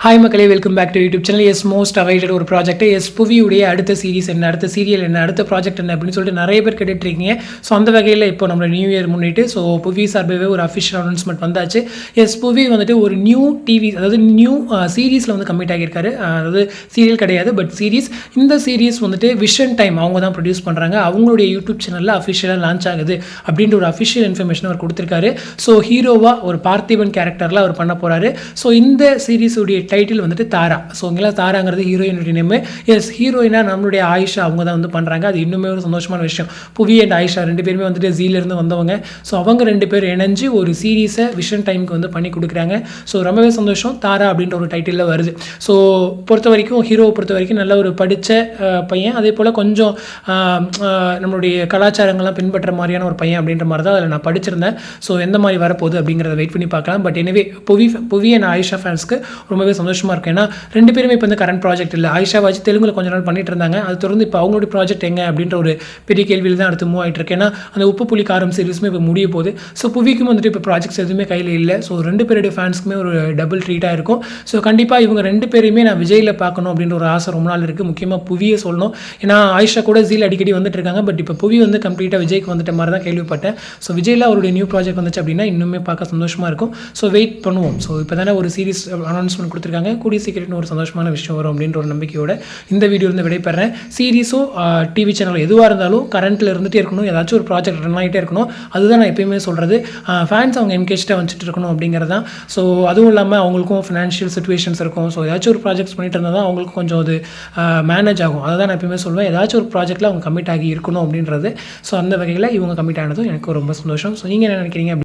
Hi மக்களே welcome back to YouTube channel as most awaited ஒரு project S புவியுடைய அடுத்த series என்ன அடுத்த சீரியல் என்ன அடுத்த ப்ராஜெக்ட் என்ன அப்படின்னு சொல்லிட்டு நிறைய பேர் கேட்டுட்டு இருக்கீங்க ஸோ அந்த வகையில் இப்போ நம்ம நியூ இயர் முன்னிட்டு ஸோ புவி சார்பாகவே ஒரு அஃபிஷியல் அனௌன்ஸ்மெண்ட் வந்தாச்சு. எஸ் புவி வந்துட்டு ஒரு நியூ டிவி அதாவது நியூ சீரீஸில் uh, வந்து கம்மிட் ஆகியிருக்காரு. Uh, அதாவது சீரியல் கிடையாது பட் சீரிஸ் இந்த சீரீஸ் வந்துட்டு விஷன் டைம் அவங்க தான் ப்ரொடியூஸ் பண்ணுறாங்க அவங்களுடைய யூடியூப் சேனலில் அஃபிஷியலாக லான்ச் ஆகுது அப்படின்ற ஒரு அஃபிஷியல் இன்ஃபர்மேஷன் அவர் கொடுத்துருக்காரு. ஸோ ஹீரோவாக ஒரு பார்த்திபன் கேரக்டரில் அவர் பண்ண போகிறாரு ஸோ இந்த சீரீஸுடைய டைட்டில் வந்துட்டு தாரா. ஸோ இங்கெல்லாம் தாராங்கிறது ஹீரோயினுடைய நேம் எஸ் ஹீரோயினாக நம்மளுடைய ஆயிஷா அவங்க தான் வந்து பண்ணுறாங்க அது இன்னுமே ஒரு சந்தோஷமான விஷயம். புவி அண்ட் ஆயிஷா ரெண்டு பேருமே வந்துட்டு ஜீலேருந்து வந்தவங்க. ஸோ அவங்க ரெண்டு பேர் இணைஞ்சு ஒரு சீரீஸை விஷன் டைமுக்கு வந்து பண்ணி கொடுக்குறாங்க. ஸோ ரொம்பவே சந்தோஷம். தாரா அப்படின்ற ஒரு டைட்டிலில் வருது. ஸோ பொறுத்த வரைக்கும் ஹீரோவை பொறுத்த வரைக்கும் நல்ல ஒரு படித்த பையன். அதே போல் கொஞ்சம் நம்மளுடைய கலாச்சாரங்கள்லாம் பின்பற்ற மாதிரியான ஒரு பையன் அப்படின்ற மாதிரி தான் அதில் நான் படிச்சிருந்தேன். ஸோ எந்த மாதிரி வரப்போகுது அப்படிங்கிறத வெயிட் பண்ணி பார்க்கலாம். பட் எனவே புவி புவி அண்ட் ஆயிஷா ஃபேன்ஸ்க்கு ரொம்பவே சந்தோஷமாக இருக்கும் ஏன்னா ரெண்டு பேருமே இப்போ வந்து கரண்ட் ப்ராஜெக்ட் இல்லை. ஆயிஷா வச்சு தெலுங்குல கொஞ்ச நாள் பண்ணிட்டு இருந்தாங்க. அது தொடர்ந்து இப்போ அவங்களுடைய ப்ராஜெக்ட் எங்கே அப்படின்ற ஒரு பெரிய கேள்வியில் தான் அடுத்து மூவ் ஆகிட்டு இருக்கு. ஏன்னா அந்த உப்பு புலி காரம் சீரிஸுமே இப்போ முடிய போகுது. ஸோ புவிக்கும் வந்துட்டு இப்போ ப்ராஜெக்ட்ஸ் எதுவுமே கையில் இல்லை. ஸோ ரெண்டு பேருடைய ஃபேன்ஸ்க்குமே ஒரு டபுள் ட்ரீட்டாக இருக்கும். ஸோ கண்டிப்பாக இவங்க ரெண்டு பேரையுமே நான் விஜயில் பார்க்கணும் அப்படின்ற ஒரு ஆசை ரொம்ப நாள் இருக்குது முக்கியமாக புவியை சொல்லணும். ஏன்னா ஆயிஷா கூட ஜீல் அடிக்கடி வந்துட்டு இருக்காங்க. பட் இப்போ புவி வந்து கம்ப்ளீட்டாக விஜய்க்கு வந்துட்ட மாதிரி தான் கேள்விப்பட்டேன். ஸோ விஜயில் அவருடைய நியூ ப்ராஜெக்ட் வந்துச்சு அப்படின்னா இன்னுமே பார்க்க சந்தோஷமாக இருக்கும். ஸோ வெயிட் பண்ணுவோம். ஸோ இப்போ தானே ஒரு சீரிஸ் அனௌன்ஸ்மெண்ட் கொடுத்துருக்காங்க கூடிய சீக்கிரம் ஒரு சந்தோஷமான விஷயம் வரும் அப்படின்ற ஒரு நம்பிக்கையோட இந்த வீடியோலேருந்து விடைபெறேன். சீரீஸோ டிவி சேனல் எதுவாக இருந்தாலும் கரண்ட்டில் இருந்துகிட்டே இருக்கணும். ஏதாச்சும் ஒரு ப்ராஜெக்ட் ரன் ஆகிட்டே இருக்கணும். அதுதான் நான் எப்பயுமே சொல்கிறது ஃபேன்ஸ் அவங்க என்கேஜ்டாக வச்சுட்டு இருக்கணும் அப்படிங்கிறது தான். ஸோ அதுவும் இல்லாமல் அவங்களுக்கும் ஃபினான்ஷியல் சுச்சுவேஷன்ஸ் இருக்கும். ஸோ ஏதாச்சும் ஒரு ப்ராஜெக்ட்ஸ் பண்ணிட்டு இருந்தால் தான் அவங்களுக்கு கொஞ்சம் அது மேனேஜ் ஆகும். அதை தான் நான் எப்பயுமே சொல்லுவேன் ஏதாச்சும் ஒரு ப்ராஜெக்ட்டில் அவங்க கமிட் ஆகி இருக்கணும் அப்படின்றது. ஸோ அந்த வகையில் இவங்க கமிட் ஆனதும் எனக்கு ரொம்ப சந்தோஷம். ஸோ நீங்கள் என்ன நினைக்கிறீங்க?